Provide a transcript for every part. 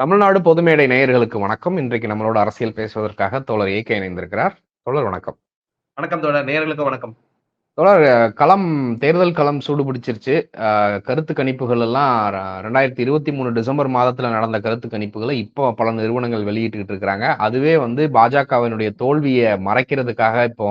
தமிழ்நாடு பொதுமேடை நேயர்களுக்கு வணக்கம். இன்றைக்கு நம்மளோட அரசியல் பேசுவதற்காக தோழர் ஏகே இணைந்திருக்கிறார். தோழர் வணக்கம். வணக்கம் தோழர். நேயர்களுக்கு வணக்கம். தோழர் களம் தேர்தல் களம் சூடு பிடிச்சிருச்சு அஹ், கருத்து கணிப்புகள் எல்லாம் ரெண்டாயிரத்தி இருபத்தி மூணு டிசம்பர் மாதத்துல நடந்த கருத்து கணிப்புகளை இப்போ பல நிறுவனங்கள் வெளியிட்டுக்கிட்டு இருக்கிறாங்க. அதுவே வந்து பாஜகவினுடைய தோல்வியை மறைக்கிறதுக்காக இப்போ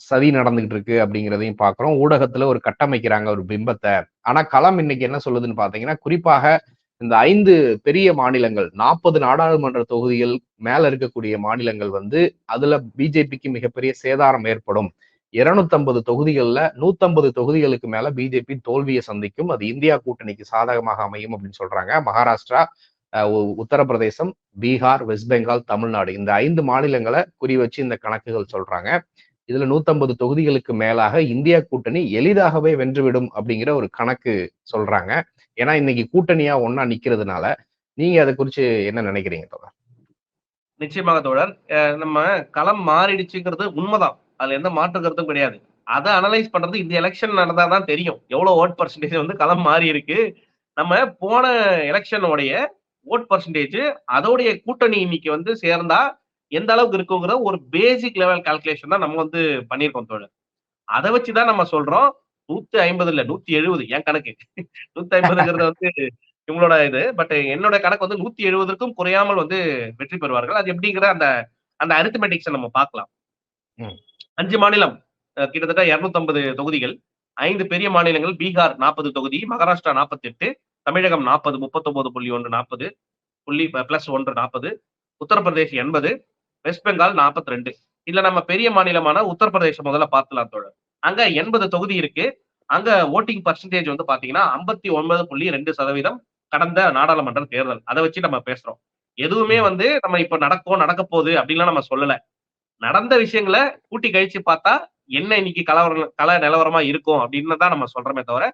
சதி நடந்துகிட்டு இருக்கு அப்படிங்கிறதையும் பார்க்கிறோம் ஊடகத்துல ஒரு கட்டமைக்கிறாங்க ஒரு பிம்பத்தை. ஆனா களம் இன்னைக்கு என்ன சொல்லுதுன்னு பாத்தீங்கன்னா குறிப்பாக இந்த ஐந்து பெரிய மாநிலங்கள் நாற்பது நாடாளுமன்ற தொகுதிகள் மேல இருக்கக்கூடிய மாநிலங்கள் வந்து அதுல பிஜேபிக்கு மிகப்பெரிய சேதாரம் ஏற்படும். இருநூத்தம்பது தொகுதிகளில் நூத்தம்பது தொகுதிகளுக்கு மேல பிஜேபி தோல்வியை சந்திக்கும். அது இந்தியா கூட்டணிக்கு சாதகமாக அமையும் அப்படின்னு சொல்றாங்க. மகாராஷ்டிரா உ- உத்தரப்பிரதேசம் பீகார் வெஸ்ட் பெங்கால் தமிழ்நாடு இந்த ஐந்து மாநிலங்களை குறி வச்சு இந்த கணக்குகள் சொல்றாங்க. இதுல நூத்தம்பது தொகுதிகளுக்கு மேலாக இந்தியா கூட்டணி எளிதாகவே வென்றுவிடும் அப்படிங்கிற ஒரு கணக்கு சொல்றாங்க. ஏன்னா இன்னைக்கு கூட்டணியா ஒன்னா நிக்கிறதுனால நீங்க அதை குறிச்சு என்ன நினைக்கிறீங்க தோழர்? நிச்சயமாக தோழர். நம்ம களம் மாறிடுச்சுங்கிறது உண்மைதான். அதுல எந்த மாற்று கருத்தும் கிடையாது. அதை அனலைஸ் பண்றது இந்த எலெக்ஷன் நடந்தாதான் தெரியும். எவ்வளவு ஓட் பர்சன்டேஜ் வந்து களம் மாறி இருக்கு நம்ம போன எலெக்ஷனுடைய ஓட் பர்சன்டேஜ் அதோடைய கூட்டணி இன்னைக்கு வந்து சேர்ந்தா எந்த அளவுக்கு இருக்குங்கிற ஒரு பேசிக் லெவல் கால்குலேஷன் தான் நம்ம வந்து பண்ணியிருக்கோம் தோழர். அதை வச்சுதான் நம்ம சொல்றோம். நூத்தி ஐம்பது இல்ல நூத்தி எழுபது என் கணக்கு. நூத்தி ஐம்பதுங்கிறது வந்து இவங்களோட இது. பட் என்னோட கணக்கு வந்து நூத்தி எழுபதுக்கும் குறையாமல் வந்து வெற்றி பெறுவார்கள். அது எப்படிங்கிற அந்த அந்த அரித்மெட்டிக்ஸை நம்ம பார்க்கலாம். அஞ்சு மாநிலம் கிட்டத்தட்ட 250 தொகுதிகள். ஐந்து பெரிய மாநிலங்கள் பீகார் நாற்பது தொகுதி மகாராஷ்டிரா நாற்பத்தி எட்டு தமிழகம் நாற்பது முப்பத்தொன்பது புள்ளி ஒன்று நாற்பது புள்ளி பிளஸ் ஒன்று நாற்பது உத்தரப்பிரதேஷ் எண்பது வெஸ்ட் பெங்கால் நாற்பத்தி ரெண்டு இதுல நம்ம பெரிய மாநிலமான உத்தரப்பிரதேசம் முதல்ல பார்க்கலாம் தோழர். அங்க எண்பது தொகுதி இருக்கு. அங்க ஓட்டிங் பர்சன்டேஜ் வந்து பாத்தீங்கன்னா ஐம்பத்தி ஒன்பது புள்ளி ரெண்டு சதவீதம் கடந்த நாடாளுமன்ற தேர்தல். அதை வச்சு நம்ம பேசுறோம். எதுவுமே வந்து நம்ம இப்ப நடக்கும் நடக்க போகுது அப்படின்லாம் நம்ம சொல்லல. நடந்த விஷயங்களை கூட்டி கழிச்சு பார்த்தா என்ன இன்னைக்கு கலவரம் கல நிலவரமா இருக்கும் அப்படின்னு தான் நம்ம சொல்றோமே தவிர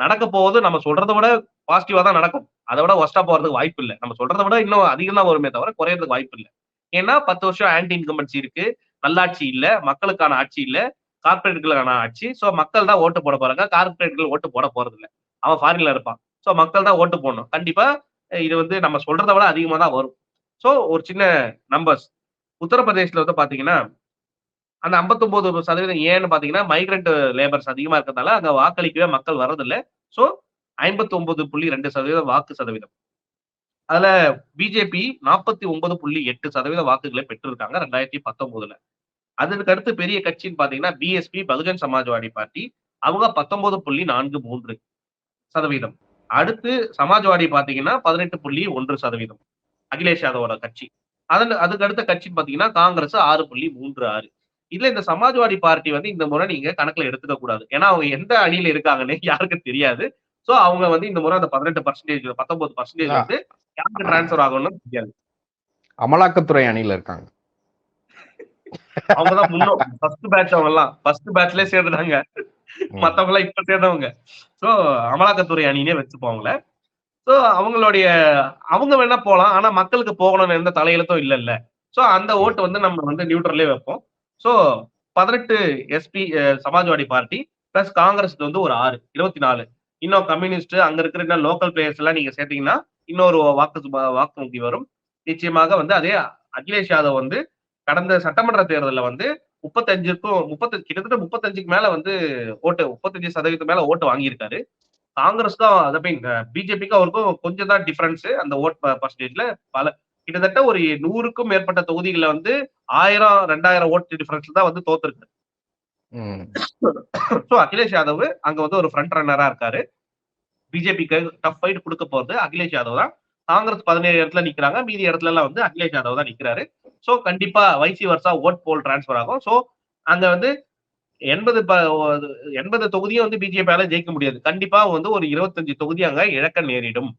நடக்க போகுது நம்ம சொல்றதை விட பாசிட்டிவா தான் நடக்கும். அதை விட ஒஸ்டா போறதுக்கு வாய்ப்பு இல்லை. நம்ம சொல்றதை விட இன்னும் அதிகம் தான் வருமே தவிர குறையறதுக்கு வாய்ப்பு இல்லை. ஏன்னா பத்து வருஷம் ஆன்டி இன்கம்பன்சி இருக்கு. நல்லாட்சி இல்ல. மக்களுக்கான ஆட்சி இல்ல. கார்பரேட்டுகளுக்கான ஆட்சி ஸோ மக்கள் தான் ஓட்டு போட போறாங்க. கார்பரேட்டுகள் ஓட்டு போட போறது இல்லை அவன் ஃபாரின்ல இருப்பான். ஸோ மக்கள் தான் ஓட்டு போடணும். கண்டிப்பா இது வந்து நம்ம சொல்றதை விட அதிகமாக தான் வரும். ஸோ ஒரு சின்ன நம்பர்ஸ் உத்தரப்பிரதேசில் வந்து பாத்தீங்கன்னா அந்த 59% சதவீதம் ஏன்னு பாத்தீங்கன்னா மைக்ரண்ட் லேபர்ஸ் அதிகமா இருக்கிறதால அங்க வாக்களிக்கவே மக்கள் வர்றதில்லை. ஸோ ஐம்பத்தி ஒன்பது புள்ளி ரெண்டு சதவீதம் வாக்கு சதவீதம். அதுல பிஜேபி நாற்பத்தி ஒன்பது புள்ளி எட்டு சதவீத வாக்குகளை பெற்றிருக்காங்க ரெண்டாயிரத்தி பத்தொன்பதுல அதற்கு அடுத்து பெரிய கட்சின்னு பாத்தீங்கன்னா பிஎஸ்பி பகுஜன் சமாஜ்வாடி பார்ட்டி. அவங்க பத்தொன்பது புள்ளி நான்கு மூன்று சதவீதம். அடுத்து சமாஜ்வாடி பாத்தீங்கன்னா பதினெட்டு புள்ளி ஒன்று சதவீதம். அகிலேஷ் யாதவோட கட்சி. அதன் அதுக்கு அடுத்த கட்சின்னு பாத்தீங்கன்னா காங்கிரஸ் ஆறு புள்ளி மூன்று ஆறு. இதுல இந்த சமாஜ்வாடி பார்ட்டி வந்து இந்த முறை நீங்க கணக்குல எடுத்துக்க கூடாது. ஏன்னா அவங்க எந்த அணியில இருக்காங்கன்னு யாருக்கும் தெரியாது. சோ அவங்க வந்து இந்த முறை அந்த பதினெட்டு பர்சன்டேஜ் பத்தொன்பது பர்சன்டேஜ் வந்து யாருக்கு டிரான்ஸ்ஃபர் ஆகணும்னு தெரியாது. அமலாக்கத்துறை அணியில இருக்காங்க. அவங்கதான் முன்னோம் ஃபர்ஸ்ட் பேட்ச் அவங்க எல்லாம் ஃபர்ஸ்ட் பேட்ச்லயே சேர்ந்துட்டாங்க. மத்தவங்க எல்லாம் இப்ப சேர்ந்தவங்க. சோ அமலாக்கத்துறை அணினே வச்சுப்போங்கள சோ அவங்களுடைய அவங்க வேணா போலாம். ஆனா மக்களுக்கு போகணும்னு எந்த தலையெழுத்தும் இல்ல இல்ல சோ அந்த ஓட்டு வந்து நம்ம வந்து நியூட்ரல்லே வைப்போம். சோ பதினெட்டு SP Samajwadi party plus Congress வந்து ஒரு ஆறு இருபத்தி நாலு இன்னும் கம்யூனிஸ்ட் அங்க இருக்கிற இன்னும் லோக்கல் பிளேயர்ஸ் எல்லாம் நீங்க சேர்த்தீங்கன்னா இன்னொரு வாக்கு வாக்கு வங்கி வரும். நிச்சயமாக வந்து அதே அகிலேஷ் யாதவ் வந்து கடந்த சட்டமன்ற தேர்தல்ல வந்து முப்பத்தஞ்சுக்கும் முப்பத்தஞ்சு கிட்டத்தட்ட முப்பத்தஞ்சுக்கு மேல வந்து ஓட்டு முப்பத்தஞ்சு சதவீதம் மேல ஓட்டு வாங்கியிருக்காரு. காங்கிரஸ்க்கும் அதை பிஜேபிக்கும் அவருக்கும் கொஞ்சம் தான் டிஃபரன்ஸ் அந்த ஓட் பர்சன்டேஜ்ல பல கிட்டத்தட்ட ஒரு நூறுக்கும் மேற்பட்ட தொகுதிகளை வந்து ஆயிரம் ரெண்டாயிரம் ஓட்டு டிஃபரன்ஸ்ல தான் வந்து தோத்துருக்கு. ஸோ அகிலேஷ் யாதவ் அங்க வந்து ஒரு ஃப்ரண்ட் ரன்னரா இருக்காரு. பிஜேபிக்கு டஃப் ஃபைட் கொடுக்க போறது அகிலேஷ் யாதவ் தான். காங்கிரஸ் பதினேழு இடத்துல நிக்கிறாங்க. மீதி இடத்துல எல்லாம் வந்து அகிலேஷ் யாதவ் தான் நிக்கிறாரு. சோ கண்டிப்பா vice versa vote poll transfer ஆகும். சோ அங்க வந்து எண்பது எண்பது தொகுதியும் வந்து பிஜேபியால ஜெயிக்க முடியாது. கண்டிப்பா வந்து ஒரு இருபத்தஞ்சு தொகுதி அங்க இழக்க நேரிடும்.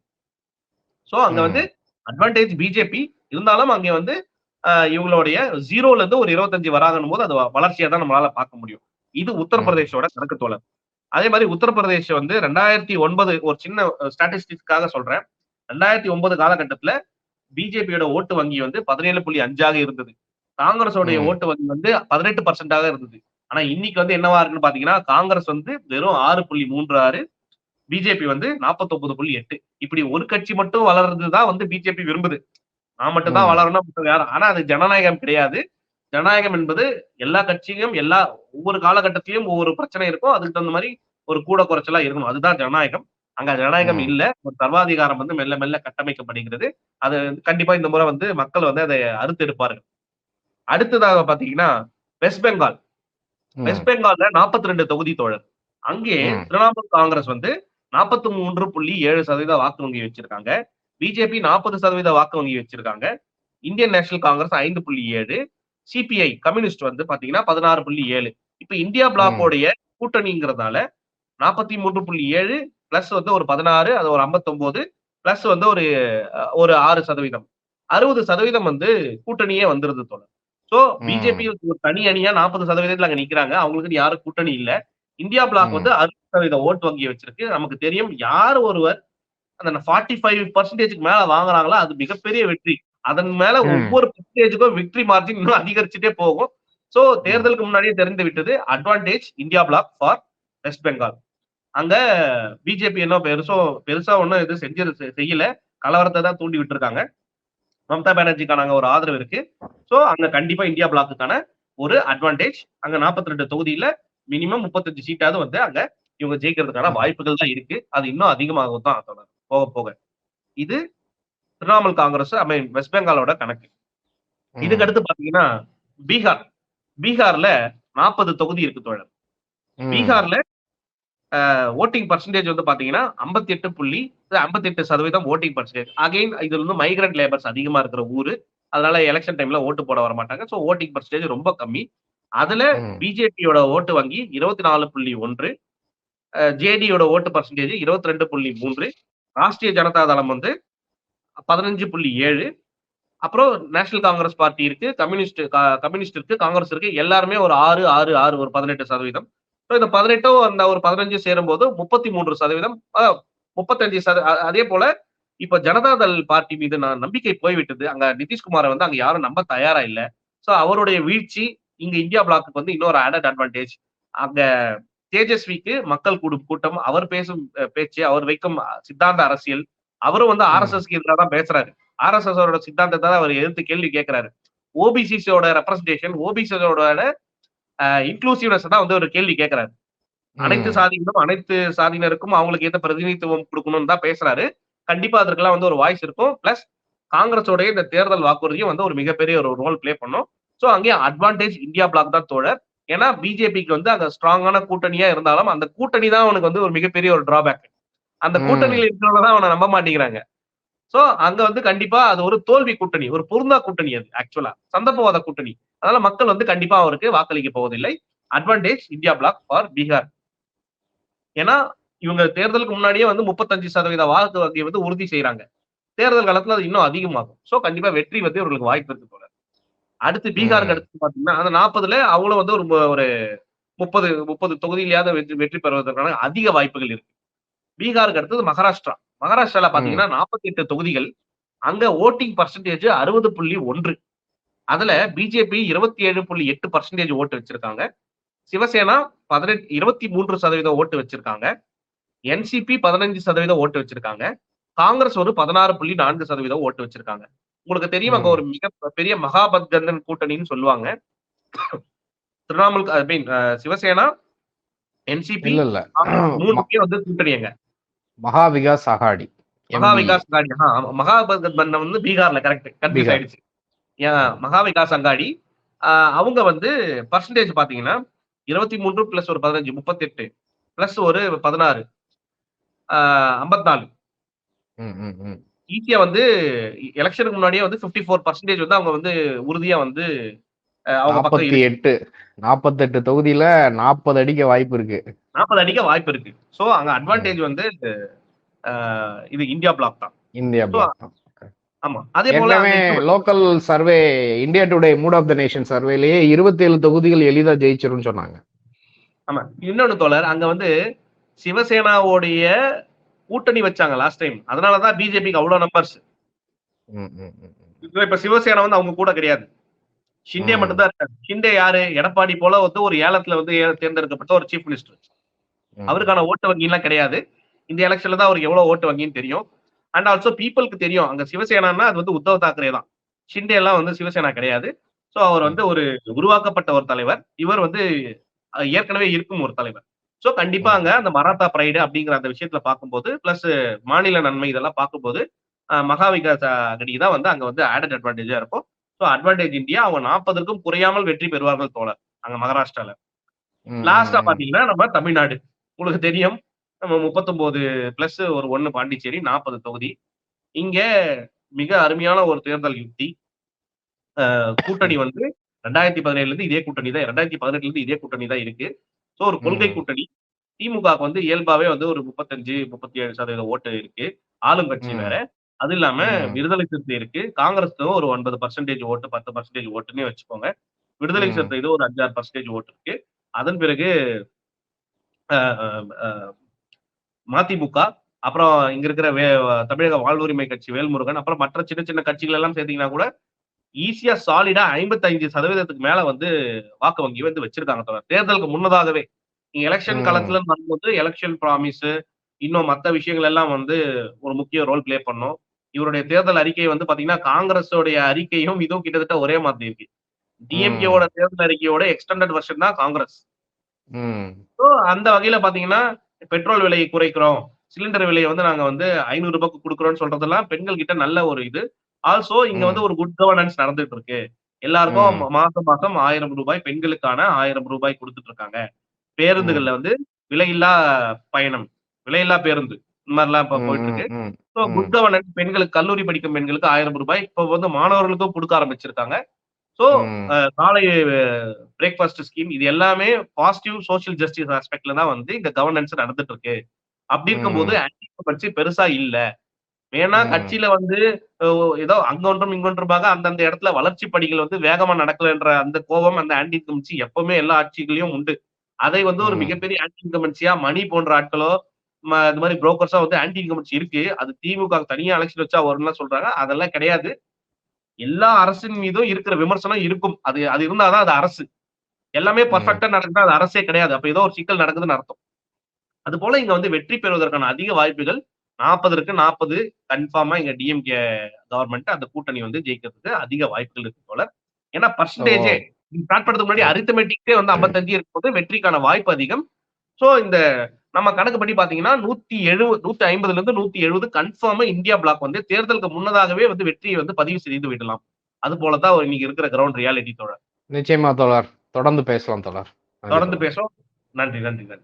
சோ அங்க. வந்து அட்வான்டேஜ் பிஜேபி இருந்தாலும் அங்க வந்து இவங்களுடைய ஜீரோல இருந்து ஒரு இருபத்தஞ்சு வராங்கன்னு போது அது வளர்ச்சியா தான் நம்மளால பார்க்க முடியும். இது உத்தரப்பிரதேஷோட கணக்கு தோழர் அதே மாதிரி உத்தரப்பிரதேஷ் வந்து ரெண்டாயிரத்தி ஒன்பது ஒரு சின்ன ஸ்டாட்டிஸ்டிக்ஸ்க்காக சொல்றேன். ரெண்டாயிரத்தி ஒன்பது காலகட்டத்துல பிஜேபியோட ஓட்டு வங்கி வந்து பதினேழு புள்ளி அஞ்சாக இருந்தது. காங்கிரஸோடைய. ஓட்டு வங்கி வந்து பதினெட்டு பர்சன்டாக இருந்தது. ஆனா இன்னைக்கு வந்து என்னவா இருக்குன்னு பாத்தீங்கன்னா காங்கிரஸ் வந்து வெறும் ஆறு புள்ளி மூன்று ஆறு பிஜேபி வந்து 49 புள்ளி எட்டு. இப்படி ஒரு கட்சி மட்டும் வளர்றதுதான் வந்து பிஜேபி விரும்புது. நான் மட்டும் தான். வளரணும் யாரும் ஆனா அது ஜனநாயகம் கிடையாது. ஜனநாயகம் என்பது எல்லா கட்சியும் எல்லா ஒவ்வொரு காலகட்டத்திலும் ஒவ்வொரு பிரச்சனை இருக்கும். அதுக்கு தகுந்த மாதிரி ஒரு கூட குறைச்சலா இருக்கணும். அதுதான் ஜனநாயகம். அங்க ஜனநாயகம். இல்ல. ஒரு சர்வாதிகாரம் வந்து மெல்ல மெல்ல கட்டமைக்கப்படுகிறது. அது கண்டிப்பா இந்த முறை வந்து மக்கள் வந்து அதை அறுத்து எடுப்பார்கள். அடுத்ததாக பாத்தீங்கன்னா வெஸ்ட் பெங்கால். வெஸ்ட் பெங்கால்ல 42 தொகுதி தோழர். அங்கே. திரிணாமுல் காங்கிரஸ் வந்து 43.7% புள்ளி ஏழு சதவீத வாக்கு வங்கி வச்சிருக்காங்க. பிஜேபி நாற்பது சதவீத வாக்கு வங்கி வச்சிருக்காங்க. இந்தியன் நேஷனல் காங்கிரஸ் ஐந்து புள்ளி ஏழு. சிபிஐ கம்யூனிஸ்ட் வந்து பாத்தீங்கன்னா பதினாறு புள்ளி ஏழு. இப்ப இந்தியா பிளாக்கோடைய கூட்டணிங்கிறதால நாற்பத்தி மூன்று புள்ளி ஏழு பிளஸ் வந்து ஒரு பதினாறு அது ஒரு 59 பிளஸ் வந்து ஒரு ஒரு ஆறு சதவீதம். அறுபது சதவீதம் வந்து கூட்டணியே வந்துருது தோழர். ம். பிஜேபி ஒரு தனி அணியா நாற்பது சதவீதத்துல அங்க நிக்கிறாங்க. அவங்களுக்கு யாரும் கூட்டணி இல்ல. India bloc. வந்து அறுபது சதவீத ஓட்டு வங்கி வச்சிருக்கு. நமக்கு தெரியும் யார் ஒருவர் அந்த ஃபார்ட்டி ஃபைவ் பர்சன்டேஜ்க்கு மேல வாங்குறாங்களோ அது மிகப்பெரிய வெற்றி. அதன் மேல. ஒவ்வொரு பர்சன்டேஜுக்கும் விக்டரி மார்ஜின் இன்னும் அதிகரிச்சுட்டே போகும். சோ தேர்தலுக்கு முன்னாடியே தெரிந்து விட்டது. Advantage India bloc for West Bengal அங்க பிஜேபி என்ன பெருசோ பெருசா ஒண்ணும் இது செஞ்சது செ- செய்யல. கலவரத்தை தான் தூண்டி விட்டுருக்காங்க. மம்தா பானர்ஜிக்கான அங்க ஒரு ஆதரவு இருக்கு. சோ அங்க கண்டிப்பா இந்தியா பிளாக்குக்கான ஒரு அட்வான்டேஜ் அங்க 42 ரெண்டு தொகுதியில மினிமம் முப்பத்தஞ்சு சீட்டாவது வந்து அங்க இவங்க ஜெயிக்கிறதுக்கான வாய்ப்புகள் தான் இருக்கு. அது இன்னும் அதிகமாகும் தான் தொடரும் போக போக. இது Trinamool Congress I mean west பெங்காலோட கணக்கு. இதுக்கு அடுத்து பாத்தீங்கன்னா பீகார். பீகார்ல நாற்பது தொகுதி இருக்கு தோழர். பீகார்ல ஓட்டிங் பர்சன்டேஜ் வந்து பாத்தீங்கன்னா 58 எட்டு புள்ளி 58% எட்டு சதவீதம் ஓட்டிங் பர்சன்டேஜ் அகைன் இதுல வந்து மைக்ரண்ட் லேபர்ஸ் அதிகமா இருக்கிற ஊரு. அதனால எலெக்ஷன் டைம்ல ஓட்டு போட வர மாட்டாங்க. சோ ஓட்டிங் பர்சன்டேஜ் ரொம்ப கம்மி. அதுல. பிஜேபியோட ஓட்டு வங்கி இருபத்தி நாலு புள்ளி ஒன்று ஜேடியோட ஓட்டு பர்சன்டேஜ் இருபத்தி ரெண்டு புள்ளி மூன்று ராஷ்டிரிய ஜனதா தளம் வந்து பதினஞ்சு புள்ளி ஏழு. அப்புறம் நேஷனல் காங்கிரஸ் பார்ட்டி இருக்கு கம்யூனிஸ்ட் கம்யூனிஸ்ட் இருக்கு காங்கிரஸ் இருக்கு. எல்லாருமே ஒரு ஆறு ஆறு ஆறு ஒரு பதினெட்டு சதவீதம். ஸோ இந்த பதினெட்டும் அந்த ஒரு பதினஞ்சு சேரும்போது முப்பத்தி மூன்று சதவீதம் முப்பத்தஞ்சு சத அதே போல இப்ப ஜனதாதள் பார்ட்டி மீது நான் நம்பிக்கை போய்விட்டது. அங்க நிதிஷ்குமாரை வந்து அங்க யாரும் நம்ப தயாரா இல்ல. சோ அவருடைய வீழ்ச்சி இங்க இந்தியா பிளாக்கு வந்து இன்னொரு ஆடட் அட்வான்டேஜ் அங்க தேஜஸ்விக்கு மக்கள் கூடும் கூட்டம் அவர் பேசும் பேச்சு அவர் வைக்கும் சித்தாந்த அரசியல் அவரும் வந்து ம். ஆர்எஸ்எஸ்க்கு எதிராக தான் பேசுறாரு. ஆர்எஸ்எஸ் ஓட சித்தாந்தத்தை தான் அவர் எதிர்த்து கேள்வி கேட்கிறாரு ஓபிசிஸோட ரெப்ரஸன்டேஷன் ஓபிசிஸோட இன்க்ளூசிவ்னஸ் தான் வந்து ஒரு கேள்வி கேட்கிறாரு அனைத்து ம். சாதிகளும் அனைத்து சாதியினருக்கும் அவங்களுக்கு ஏத்த பிரதிநிதித்துவம் கொடுக்கணும்னு தான் பேசுறாரு. கண்டிப்பா அதற்கெல்லாம் வந்து ஒரு வாய்ஸ் இருக்கும். பிளஸ் காங்கிரஸோடைய இந்த தேர்தல் வாக்குறுதியும் வந்து ஒரு மிகப்பெரிய ஒரு ரோல் ப்ளே பண்ணும். சோ அங்கே அட்வான்டேஜ் இந்தியா பிளாக் தான் தோழர். ஏன்னா பிஜேபிக்கு வந்து அங்க ஸ்ட்ராங்கான கூட்டணியா இருந்தாலும் அந்த கூட்டணி தான் அவனுக்கு வந்து ஒரு மிகப்பெரிய ஒரு டிராபேக் அந்த. கூட்டணியில் இருக்கிறவங்க தான் அவனை நம்ப மாட்டேங்கிறாங்க. சோ அங்க வந்து கண்டிப்பா அது ஒரு தோல்வி கூட்டணி ஒரு பொருந்தா கூட்டணி அது ஆக்சுவலா சந்தர்ப்பவாத கூட்டணி. அதனால மக்கள் வந்து கண்டிப்பா அவருக்கு வாக்களிக்க போவதில்லை. Advantage India bloc for Bihar ஏன்னா இவங்க தேர்தலுக்கு முன்னாடியே வந்து முப்பத்தஞ்சு சதவீத வாக்கு வங்கியை வந்து உறுதி செய்யறாங்க தேர்தல் காலத்துல அது இன்னும் அதிகமாகும். சோ கண்டிப்பா வெற்றி வந்து இவர்களுக்கு வாய்ப்பு இருக்கு போல. அடுத்து பீகாருக்கு. அடுத்து பாத்தீங்கன்னா அந்த நாற்பதுல அவங்களும் வந்து ஒரு ஒரு முப்பது முப்பது தொகுதியிலாவது வெற்றி வெற்றி பெறுவதற்கான அதிக வாய்ப்புகள் இருக்கு. பீகாருக்கு அடுத்தது மகாராஷ்டிரா. மகாராஷ்டிரால பாத்தீங்கன்னா நாற்பத்தி எட்டு தொகுதிகள் அங்க ஓட்டிங் பர்சன்டேஜ் அறுபது புள்ளி ஒன்று. அதுல பிஜேபி இருபத்தி ஏழு புள்ளி எட்டு பர்சன்டேஜ் ஓட்டு வச்சிருக்காங்க சிவசேனா பதினெட்டு இருபத்தி மூன்று சதவீதம் ஓட்டு வச்சிருக்காங்க என்சிபி பதினஞ்சு சதவீதம் ஓட்டு வச்சிருக்காங்க காங்கிரஸ் ஒரு பதினாறு புள்ளி நான்கு சதவீதம் ஓட்டு வச்சிருக்காங்க உங்களுக்கு தெரியும் அங்க. ஒரு மிக பெரிய மகாபத்கந்தன் கூட்டணின்னு சொல்லுவாங்க Trinamool I mean Shiv Sena NCP மூணுமே வந்து கூட்டணி அங்க மகா விகாஸ் அகாடி மகா. விகாஸ் அங்காடி ஆ, ஆமா. மகா பந்தன் வந்து பீகார்ல கரெக்ட் கன்ஃபியூஸ். ஆயிடுச்சு மகா விகாஸ் அங்காடி அவங்க வந்து பர்சன்டேஜ் பாத்தீங்கன்னா இருபத்தி மூன்று பிளஸ் ஒரு பதினஞ்சு முப்பத்தெட்டு பிளஸ் ஒரு பதினாறு ஐம்பத்தி நாலு. ஈஸியா வந்து எலெக்ஷனுக்கு முன்னாடியே வந்து 54% ஃபோர் பர்சன்டேஜ் வந்து அவங்க வந்து உறுதியா வந்து நாற்பத்தி எட்டு நாற்பத்தெட்டு தொகுதியில நாற்பது அடிக்க வாய்ப்பு இருக்கு. நாற்பது அடிக்க வாய்ப்பு இருக்கு. சோ அங்க அட்வான்டேஜ் வந்து இது இந்தியா பிளாக் தான். இந்தியா பிளாக் ஆமா. அதே போல local survey India Today mood of the nation சர்வேலயே இருபத்தி ஏழு தொகுதிகள் எளிதா ஜெயிச்சிரும்னு சொன்னாங்க. ஆமா. இன்னொன்னு தோழர் அங்க வந்து சிவசேனாவுடைய கூட்டணி வச்சாங்க லாஸ்ட் டைம் அதனாலதான் பிஜேபிக்கு அவ்வளவு நம்பர்ஸ். இப்ப சிவசேனா வந்து அவங்க கூட கிடையாது. ஷிண்டே ம். மட்டும்தான் இருக்காரு. ஷிண்டே யாரு? எடப்பாடி போல வந்து ஒரு ஏலத்துல வந்து தேர்ந்தெடுக்கப்பட்ட ஒரு சீஃப் மினிஸ்டர். அவருக்கான ஓட்டு வங்கி எல்லாம் கிடையாது. இந்த எலெக்ஷன்ல தான் அவருக்கு எவ்வளவு ஓட்டு வங்கின்னு தெரியும். அண்ட் ஆல்சோ பீப்புளுக்கு தெரியும். அங்க சிவசேனான்னா அது வந்து உத்தவ் தாக்கரே தான். ஷிண்டே எல்லாம் வந்து சிவசேனா கிடையாது. சோ அவர் வந்து ஒரு உருவாக்கப்பட்ட ஒரு தலைவர். இவர் வந்து ஏற்கனவே இருக்கும் ஒரு தலைவர். சோ கண்டிப்பா அங்க அந்த மராத்தா பிரைடு அப்படிங்கிற அந்த விஷயத்துல பார்க்கும்போது பிளஸ் மாநில நன்மை இதெல்லாம் பார்க்கும்போது அஹ், மகா விகாஸ் அகடி தான் வந்து அங்க வந்து ஆடட் அட்வான்டேஜா இருக்கும். ஸோ அட்வான்டேஜ் இந்தியா அவங்க நாற்பதற்கும் குறையாமல் வெற்றி பெறுவார்கள் தோழர் அங்க மகாராஷ்டிரால. லாஸ்டா பாத்தீங்கன்னா நம்ம தமிழ்நாடு. உங்களுக்கு தெரியும். நம்ம முப்பத்தொன்பது பிளஸ் ஒரு ஒண்ணு பாண்டிச்சேரி நாற்பது தொகுதி. இங்க மிக அருமையான ஒரு தேர்தல் யுக்தி. கூட்டணி வந்து ரெண்டாயிரத்தி பதினேழுல இருந்து இதே கூட்டணி தான் ரெண்டாயிரத்தி பதினெட்டுல இருந்து இதே கூட்டணி தான் இருக்கு. ஸோ ஒரு கொள்கை. கூட்டணி. திமுகவுக்கு வந்து இயல்பாவே வந்து ஒரு முப்பத்தஞ்சு முப்பத்தி ஏழு சதவீத ஓட்டு இருக்கு. ஆளும் கட்சி ம். வேற. அது இல்லாம. விடுதலை சிறுத்தை இருக்கு. காங்கிரஸ்க்கு ஒரு ஒன்பது பர்சன்டேஜ் ஓட்டு பத்து பர்சன்டேஜ் ஓட்டுன்னே வச்சுக்கோங்க. விடுதலை. சிறுத்தை இது ஒரு அஞ்சாறு பர்சன்டேஜ் ஓட்டு இருக்கு. அதன் பிறகு மதிமுக அப்புறம் இங்க இருக்கிற வே தமிழக வாழ்வுரிமை கட்சி வேல்முருகன் அப்புறம் மற்ற சின்ன சின்ன கட்சிகள் எல்லாம் சேர்த்தீங்கன்னா கூட ஈஸியா சாலிடா ஐம்பத்தஞ்சு சதவீதத்துக்கு மேல வந்து வாக்கு வங்கி வந்து வச்சிருக்காங்க தோழர் தேர்தலுக்கு முன்னதாகவே நீங்க எலெக்ஷன் ம். களத்துல வரும்போது எலெக்ஷன் ப்ராமிஸ் இன்னும் மத்த விஷயங்கள் எல்லாம் வந்து ஒரு முக்கிய ரோல் ப்ளே பண்ணும். இவருடைய தேர்தல் அறிக்கை வந்து பாத்தீங்கன்னா காங்கிரஸோடைய அறிக்கையும் இதுவும் கிட்டத்தட்ட ஒரே மாதிரி இருக்கு. டிஎம்கேவோட தேர்தல் அறிக்கையோட எக்ஸ்டெண்டட் வெர்ஷன் தான் காங்கிரஸ். அந்த வகையில பாத்தீங்கன்னா பெட்ரோல் விலையை குறைக்கிறோம். சிலிண்டர் விலையை வந்து நாங்க வந்து ஐநூறு ரூபாய்க்கு கொடுக்குறோம்னு சொல்றதெல்லாம் பெண்கள் கிட்ட நல்ல ஒரு இது. ஆல்சோ இங்க. வந்து ஒரு குட் கவர்னன்ஸ் நடந்துட்டு இருக்கு. எல்லாருக்கும். மாசம் மாசம் ஆயிரம் ரூபாய் பெண்களுக்கான ஆயிரம் ரூபாய் கொடுத்துட்டு இருக்காங்க. பேருந்துகள்ல வந்து விலையில்லா பயணம் விலையில்லா பேருந்து இந்த மாதிரிலாம் இப்ப போயிட்டு இருக்கு. ஸோ. குட் கவர்னன்ஸ் பெண்களுக்கு கல்லூரி படிக்கும் பெண்களுக்கு ஆயிரம் ரூபாய் இப்போ வந்து மாணவர்களுக்கும் கொடுக்க ஆரம்பிச்சிருக்காங்க. ஸோ. காலை பிரேக்ஃபாஸ்ட் ஸ்கீம் இது எல்லாமே பாசிட்டிவ் சோஷியல் ஜஸ்டிஸ் ஆஸ்பெக்ட்ல தான் வந்து இந்த கவர்னன்ஸ் நடந்துட்டு இருக்கு அப்படி இருக்கும்போது ஆன்டி கட்சி பெருசா இல்ல. வேணா. கட்சியில வந்து ஏதோ அங்க ஒன்றும் இங்க ஒன்றுமாக அந்தந்த இடத்துல வளர்ச்சி படிகள் வந்து வேகமா நடக்கலன்ற அந்த கோபம் அந்த ஆன்டி இன்கமன்சி எப்பவுமே எல்லா ஆட்சிகளையும் உண்டு. அதை வந்து ஒரு. மிகப்பெரிய ஆன்டி இன்கமன்சியா மணி போன்ற ஆட்களோ இந்த மாதிரி புரோக்கர்ஸா வந்து ஆன்டி இன்கமன்சி இருக்கு. அது திமுக தனியா எலெக்ஷன் வச்சா வரும்லாம் சொல்றாங்க. அதெல்லாம் கிடையாது. எல்லா அரசின் மீதும் இருக்கிற விமர்சனம் இருக்கும். அது அது இருந்தாதான் அது அரசு. எல்லாமே பர்ஃபெக்டா நடக்குதா? அது அரசே கிடையாது. அப்ப ஏதோ ஒரு சிக்கல் நடக்குதுன்னு அர்த்தம். அது போல இங்க வந்து வெற்றி பெறுவதற்கான அதிக வாய்ப்புகள் நாற்பதற்கு நாற்பது கன்ஃபார்மா இங்க டிஎம்கே கவர்மெண்ட் அந்த கூட்டணி வந்து ஜெயிக்கிறதுக்கு அதிக வாய்ப்புகள் இருக்கு போல. ஏன்னா பர்சன்டேஜே ஸ்டார்ட் பண்றதுக்கு முன்னாடி அரித்தமெட்டிக்கே வந்து ஐம்பத்தஞ்சு இருக்கும்போது வெற்றிக்கான வாய்ப்பு அதிகம். சோ இந்த நம்ம கணக்குப்படி பாத்தீங்கன்னா நூத்தி எழுபது நூத்தி ஐம்பதுல இருந்து நூத்தி எழுபது கன்ஃபார்மா இந்தியா பிளாக் வந்து தேர்தலுக்கு முன்னதாகவே வந்து வெற்றியை வந்து பதிவு செய்து விடலாம். அது போலதான் இன்னைக்கு இருக்கிற கிரவுண்ட் ரியாலிட்டி தோழர். நிச்சயமா தோழர். தொடர்ந்து பேசலாம் தோழர். தொடர்ந்து. பேசுவோம். நன்றி நன்றி நன்றி.